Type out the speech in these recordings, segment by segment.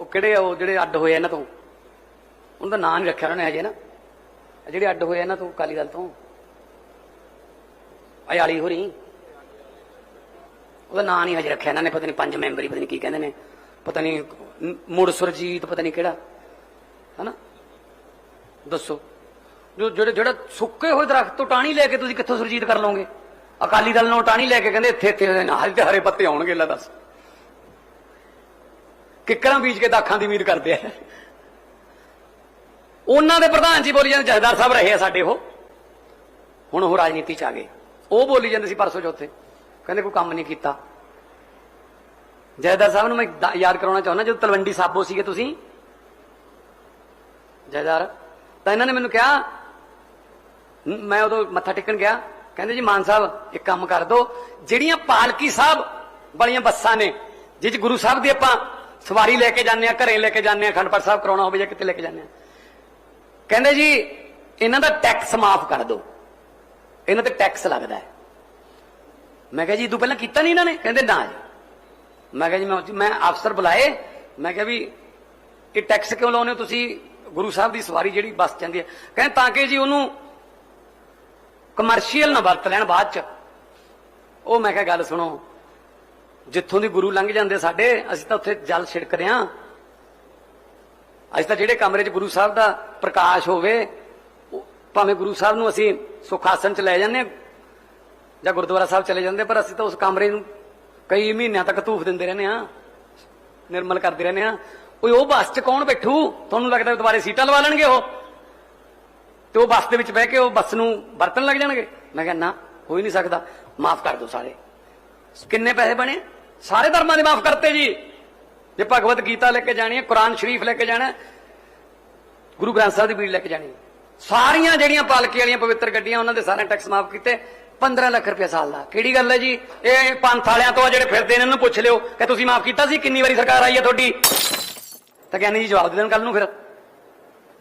ਉਹ ਕਿਹੜੇ ਉਹ ਜਿਹੜੇ ਅੱਡ ਹੋਏ ਇਹਨਾਂ ਤੋਂ? ਉਹਨਾਂ ਦਾ ਨਾਂ ਨਹੀਂ ਰੱਖਿਆ ਉਹਨਾਂ ਨੇ ਹਜੇ ਨਾ। ਜਿਹੜੇ ਅੱਡ ਹੋਏ ਇਹਨਾਂ ਤੋਂ, ਅਕਾਲੀ ਦਲ ਤੋਂ। ਅਯਾਲੀ ਹੋਰੀ। ਉਹਦਾ ਨਾਂ ਨਹੀਂ ਹਜੇ ਰੱਖਿਆ ਇਹਨਾਂ ਨੇ, ਪਤਾ ਨਹੀਂ ਪੰਜ ਮੈਂਬਰੀ, ਪਤਾ ਨਹੀਂ ਕੀ ਕਹਿੰਦੇ ਨੇ। ਪਤਾ ਨਹੀਂ ਮੁੜ ਸੁਰਜੀਤ, ਪਤਾ ਨਹੀਂ ਕਿਹੜਾ। ਹਨਾ? ਦੱਸੋ। ਜੋ, ਜਿਹੜੇ, ਜਿਹੜਾ ਸੁੱਕੇ ਹੋਏ ਦਰਖਤ ਤੋਂ ਟਾਣੀ ਲੈ ਕੇ ਤੁਸੀਂ ਕਿੱਥੋਂ ਸੁਰਜੀਤ ਕਰ ਲਓਗੇ? ਅਕਾਲੀ ਦਲ ਨੂੰ ਟਾਣੀ ਲੈ ਕੇ ਕਹਿੰਦੇ ਇੱਥੇ ਇੱਥੇ ਨਾਲ ਤੇ ਹਰੇ ਪੱਤੇ ਆਉਣਗੇ, ਲੈ ਦੱਸ। ਕਿੱਕਰਾਂ ਬੀਜ ਕੇ ਦਾਖਾਂ ਦੀ ਉਮੀਦ ਕਰਦੇ ਆ। ਉਹਨਾਂ ਦੇ ਪ੍ਰਧਾਨ ਜੀ ਬੋਲੀ ਜਾਂਦੇ, ਜਹਦਾਰ ਸਾਹਿਬ ਰਹੇ ਆ ਸਾਡੇ ਉਹ। ਹੁਣ ਉਹ ਰਾਜਨੀਤੀ ਚ ਆ ਗਏ। ਉਹ ਬੋਲੀ ਜਾਂਦੇ ਸੀ ਪਰਸੋਂ ਚੌਥੇ। ਕਹਿੰਦੇ ਕੋਈ ਕੰਮ ਨਹੀਂ ਕੀਤਾ। ਜਹਦਾਰ ਸਾਹਿਬ ਨੂੰ ਮੈਂ ਯਾਦ ਕਰਾਉਣਾ ਚਾਹੁੰਦਾ, ਜਦੋਂ ਤਲਵੰਡੀ ਸਾਬੋ ਸੀਗੇ ਤੁਸੀਂ। ਜਹਦਾਰ, ਤਾਂ ਇਹਨਾਂ ਨੇ ਮੈਨੂੰ ਕਿਹਾ ਮੈਂ ਉਦੋਂ ਮੱਥਾ ਟੇਕਣ ਗਿਆ। ਕਹਿੰਦੇ ਜੀ, ਮਾਨ ਸਾਹਿਬ, ਇੱਕ ਕੰਮ ਕਰ ਦਿਓ ਜਿਹੜੀਆਂ ਪਾਲਕੀ ਸਾਹਿਬ ਵਾਲੀਆਂ ਬੱਸਾਂ ਨੇ ਜਿਸ ਗੁਰੂ ਸਾਹਿਬ ਦੀ ਆਪਾਂ ਸਵਾਰੀ ਲੈ ਕੇ ਜਾਂਦੇ ਆ, ਘਰੇ ਲੈ ਕੇ ਜਾਂਦੇ ਆ ਖੰਡਪੜ ਸਾਹਿਬ ਕਰਾਉਣਾ ਹੋਵੇ ਜਾਂ ਕਿਤੇ ਲੈ ਕੇ ਜਾਂਦੇ ਆ। ਕਹਿੰਦੇ ਜੀ, ਇਹਨਾਂ ਦਾ ਟੈਕਸ ਮਾਫ ਕਰ ਦਿਓ। ਇਹਨਾਂ ਤੇ ਟੈਕਸ ਲੱਗਦਾ ਹੈ। ਮੈਂ ਕਿਹਾ ਜੀ ਤੂੰ ਪਹਿਲਾਂ ਕੀਤਾ ਨਹੀਂ ਇਹਨਾਂ ਨੇ? ਕਹਿੰਦੇ ਨਾ ਜੀ। ਮੈਂ ਕਿਹਾ ਜੀ, ਮੈਂ ਮੈਂ ਅਫਸਰ ਬੁਲਾਏ। ਮੈਂ ਕਿਹਾ ਵੀ, ਇਹ ਟੈਕਸ ਕਿਉਂ ਲਾਉਨੇ ਤੁਸੀਂ? ਗੁਰੂ ਸਾਹਿਬ ਦੀ ਸਵਾਰੀ ਜਿਹੜੀ ਬੱਸ ਜਾਂਦੀ ਹੈ। ਕਹਿੰਦੇ ਤਾਂ ਕਿ ਜੀ ਉਹਨੂੰ ਕਮਰਸ਼ੀਅਲ ਨਾ ਵਰਤ ਲੈਣ ਬਾਅਦ ਚ। ਉਹ ਮੈਂ ਕਿਹਾ, ਗੱਲ ਸੁਣੋ। ਜਿੱਥੋਂ ਦੀ ਗੁਰੂ ਲੰਘ ਜਾਂਦੇ ਸਾਡੇ, ਅਸੀਂ ਤਾਂ ਉੱਥੇ ਜਲ ਛਿੜਕ ਰਹੇ। ਹਾਂ ਅਸੀਂ ਤਾਂ ਜਿਹੜੇ ਕਮਰੇ 'ਚ ਗੁਰੂ ਸਾਹਿਬ ਦਾ ਪ੍ਰਕਾਸ਼ ਹੋਵੇ ਭਾਵੇਂ ਗੁਰੂ ਸਾਹਿਬ ਨੂੰ ਅਸੀਂ ਸੁਖਾਸਨ 'ਚ ਲੈ ਜਾਂਦੇ ਹਾਂ ਜਾਂ ਗੁਰਦੁਆਰਾ ਸਾਹਿਬ ਚਲੇ ਜਾਂਦੇ ਪਰ ਅਸੀਂ ਤਾਂ ਉਸ ਕਮਰੇ ਨੂੰ ਕਈ ਮਹੀਨਿਆਂ ਤੱਕ ਧੂਫ ਦਿੰਦੇ ਰਹਿੰਦੇ ਆ ਨਿਰਮਲ ਕਰਦੇ ਰਹਿੰਦੇ ਆ ਓਏ, ਉਹ ਬੱਸ 'ਚ ਕੌਣ ਬੈਠੂ? ਤੁਹਾਨੂੰ ਲੱਗਦਾ ਦੁਬਾਰੇ ਸੀਟਾਂ ਲਵਾ ਲੈਣਗੇ ਉਹ? ਤੇ ਉਹ ਬੱਸ ਦੇ ਵਿੱਚ ਬਹਿ ਕੇ ਉਹ ਬੱਸ ਨੂੰ ਵਰਤਣ ਲੱਗ ਜਾਣਗੇ? ਮੈਂ ਕਹਿੰਦਾ ਨਾ, ਹੋ ਹੀ ਨਹੀਂ ਸਕਦਾ। ਮਾਫ ਕਰ ਦਿਓ ਸਾਰੇ। ਕਿੰਨੇ ਪੈਸੇ ਬਣੇ? ਸਾਰੇ ਧਰਮਾਂ ਦੇ ਮਾਫ ਕਰਤੇ ਜੀ। ਜੇ ਭਗਵਤ ਗੀਤਾ ਲੈ ਕੇ ਜਾਣੀ ਹੈ, ਕੁਰਾਨ ਸ਼ਰੀਫ ਲੈ ਕੇ ਜਾਣਾ ਗੁਰੂ ਗ੍ਰੰਥ ਸਾਹਿਬ ਦੀ ਬੀੜ ਲੈ ਕੇ ਜਾਣੀ ਸਾਰੀਆਂ ਜਿਹੜੀਆਂ ਪਾਲਕੀ ਵਾਲੀਆਂ ਪਵਿੱਤਰ ਗੱਡੀਆਂ, ਉਹਨਾਂ ਦੇ ਸਾਰੇ ਟੈਕਸ ਮਾਫ ਕੀਤੇ। 15 ਲੱਖ ਰੁਪਏ ਸਾਲ ਦਾ। ਕਿਹੜੀ ਗੱਲ ਹੈ ਜੀ? ਇਹ ਪੰਥ ਵਾਲਿਆਂ ਤੋਂ ਆ ਜਿਹੜੇ ਫਿਰਦੇ ਨੇ, ਇਹਨਾਂ ਨੂੰ ਪੁੱਛ ਲਿਓ ਕਿ ਤੁਸੀਂ ਮਾਫ ਕੀਤਾ ਸੀ? ਕਿੰਨੀ ਵਾਰੀ ਸਰਕਾਰ ਆਈ ਹੈ ਤੁਹਾਡੀ? ਤਾਂ ਕਹਿੰਦੇ ਜੀ, ਜਵਾਬ ਦੇ ਦੇਣ ਕੱਲ ਨੂੰ ਫਿਰ।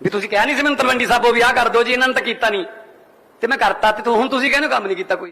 ਵੀ ਤੁਸੀਂ ਕਿਹਾ ਨਹੀਂ ਸੀ ਮੈਨੂੰ ਤਲਵੰਡੀ ਸਾਹਿਬੋ ਵੀ ਆਹ ਕਰ ਦਿਓ ਜੀ, ਇਹਨਾਂ ਨੇ ਤਾਂ ਕੀਤਾ ਨਹੀਂ। ਤੇ ਮੈਂ ਕਰਤਾ ਤੇ ਹੁਣ ਤੁਸੀਂ ਕਹਿੰਦੇ ਕੰਮ ਨਹੀਂ ਕੀਤਾ ਕੋਈ।